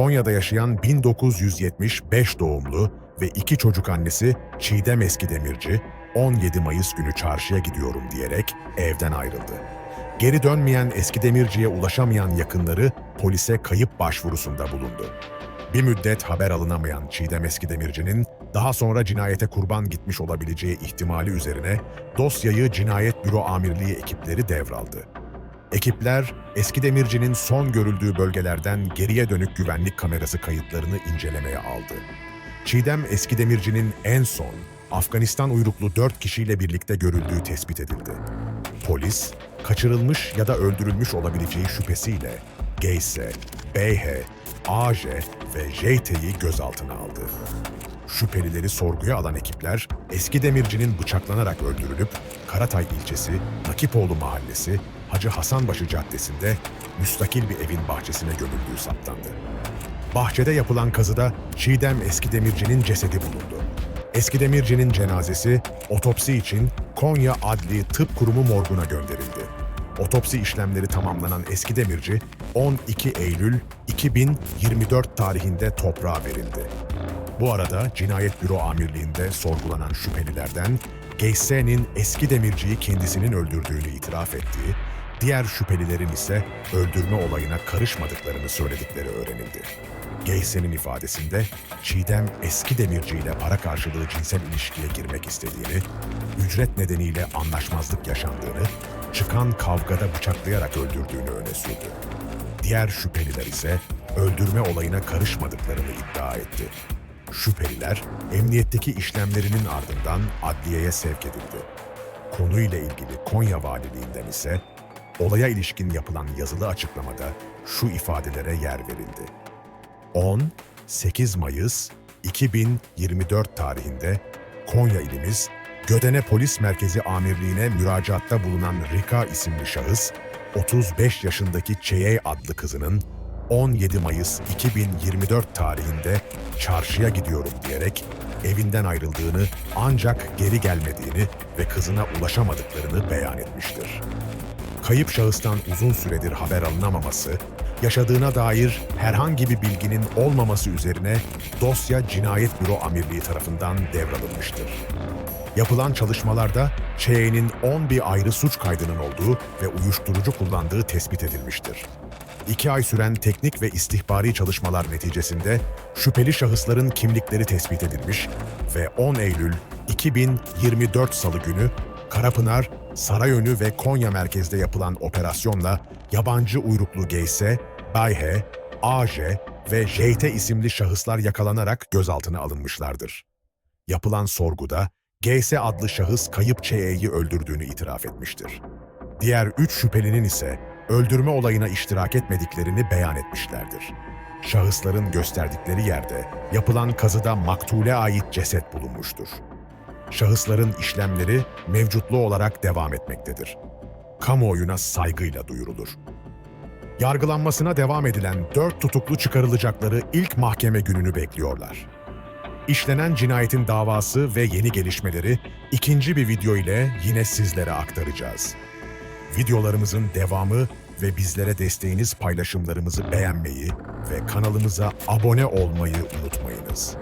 Konya'da yaşayan 1975 doğumlu ve iki çocuk annesi Çiğdem Eskidemirci, 17 Mayıs günü çarşıya gidiyorum diyerek evden ayrıldı. Geri dönmeyen Eskidemirci'ye ulaşamayan yakınları polise kayıp başvurusunda bulundu. Bir müddet haber alınamayan Çiğdem Eskidemirci'nin daha sonra cinayete kurban gitmiş olabileceği ihtimali üzerine dosyayı Cinayet Büro Amirliği ekipleri devraldı. Ekipler, Eskidemirci'nin son görüldüğü bölgelerden geriye dönük güvenlik kamerası kayıtlarını incelemeye aldı. Çiğdem Eskidemirci'nin en son Afganistan uyruklu dört kişiyle birlikte görüldüğü tespit edildi. Polis, kaçırılmış ya da öldürülmüş olabileceği şüphesiyle Geyse, Beyhe, AJ ve JT'yi gözaltına aldı. Şüphelileri sorguya alan ekipler, eski demircinin bıçaklanarak öldürülüp Karatay ilçesi, Nakipoğlu mahallesi, Hacı Hasanbaşı caddesinde müstakil bir evin bahçesine gömüldüğü saptandı. Bahçede yapılan kazıda Çiğdem Eskidemirci'nin cesedi bulundu. Eskidemirci'nin cenazesi otopsi için Konya Adli Tıp Kurumu morguna gönderildi. Otopsi işlemleri tamamlanan Eskidemirci 12 Eylül 2024 tarihinde toprağa verildi. Bu arada Cinayet Büro Amirliği'nde sorgulanan şüphelilerden Geyse'nin eski demirciyi kendisinin öldürdüğünü itiraf ettiği, diğer şüphelilerin ise öldürme olayına karışmadıklarını söyledikleri öğrenildi. Geyse'nin ifadesinde Çiğdem eski demirci ile para karşılığı cinsel ilişkiye girmek istediğini, ücret nedeniyle anlaşmazlık yaşandığını, çıkan kavgada bıçaklayarak öldürdüğünü öne sürdü. Diğer şüpheliler ise öldürme olayına karışmadıklarını iddia etti. Şüpheliler emniyetteki işlemlerinin ardından adliyeye sevk edildi. Konuyla ilgili Konya Valiliğinden ise olaya ilişkin yapılan yazılı açıklamada şu ifadelere yer verildi. 10-8 Mayıs 2024 tarihinde Konya ilimiz Gödene Polis Merkezi Amirliğine müracaatta bulunan Rika isimli şahıs, 35 yaşındaki Çeyey adlı kızının 17 Mayıs 2024 tarihinde çarşıya gidiyorum diyerek evinden ayrıldığını ancak geri gelmediğini ve kızına ulaşamadıklarını beyan etmiştir. Kayıp şahıstan uzun süredir haber alınamaması, yaşadığına dair herhangi bir bilginin olmaması üzerine dosya Cinayet Büro Amirliği tarafından devralınmıştır. Yapılan çalışmalarda Çeyek'in 11 ayrı suç kaydının olduğu ve uyuşturucu kullandığı tespit edilmiştir. İki ay süren teknik ve istihbari çalışmalar neticesinde şüpheli şahısların kimlikleri tespit edilmiş ve 10 Eylül 2024 Salı günü Karapınar, Sarayönü ve Konya merkezde yapılan operasyonla yabancı uyruklu Geyse, Bayhe, AJ ve JT isimli şahıslar yakalanarak gözaltına alınmışlardır. Yapılan sorguda Geyse adlı şahıs kayıp Çeyek'i öldürdüğünü itiraf etmiştir. Diğer üç şüphelinin ise öldürme olayına iştirak etmediklerini beyan etmişlerdir. Şahısların gösterdikleri yerde yapılan kazıda maktule ait ceset bulunmuştur. Şahısların işlemleri mevcutlu olarak devam etmektedir. Kamuoyuna saygıyla duyurulur. Yargılanmasına devam edilen dört tutuklu çıkarılacakları ilk mahkeme gününü bekliyorlar. İşlenen cinayetin davası ve yeni gelişmeleri ikinci bir video ile yine sizlere aktaracağız. Videolarımızın devamı ve bizlere desteğiniz paylaşımlarımızı beğenmeyi ve kanalımıza abone olmayı unutmayınız.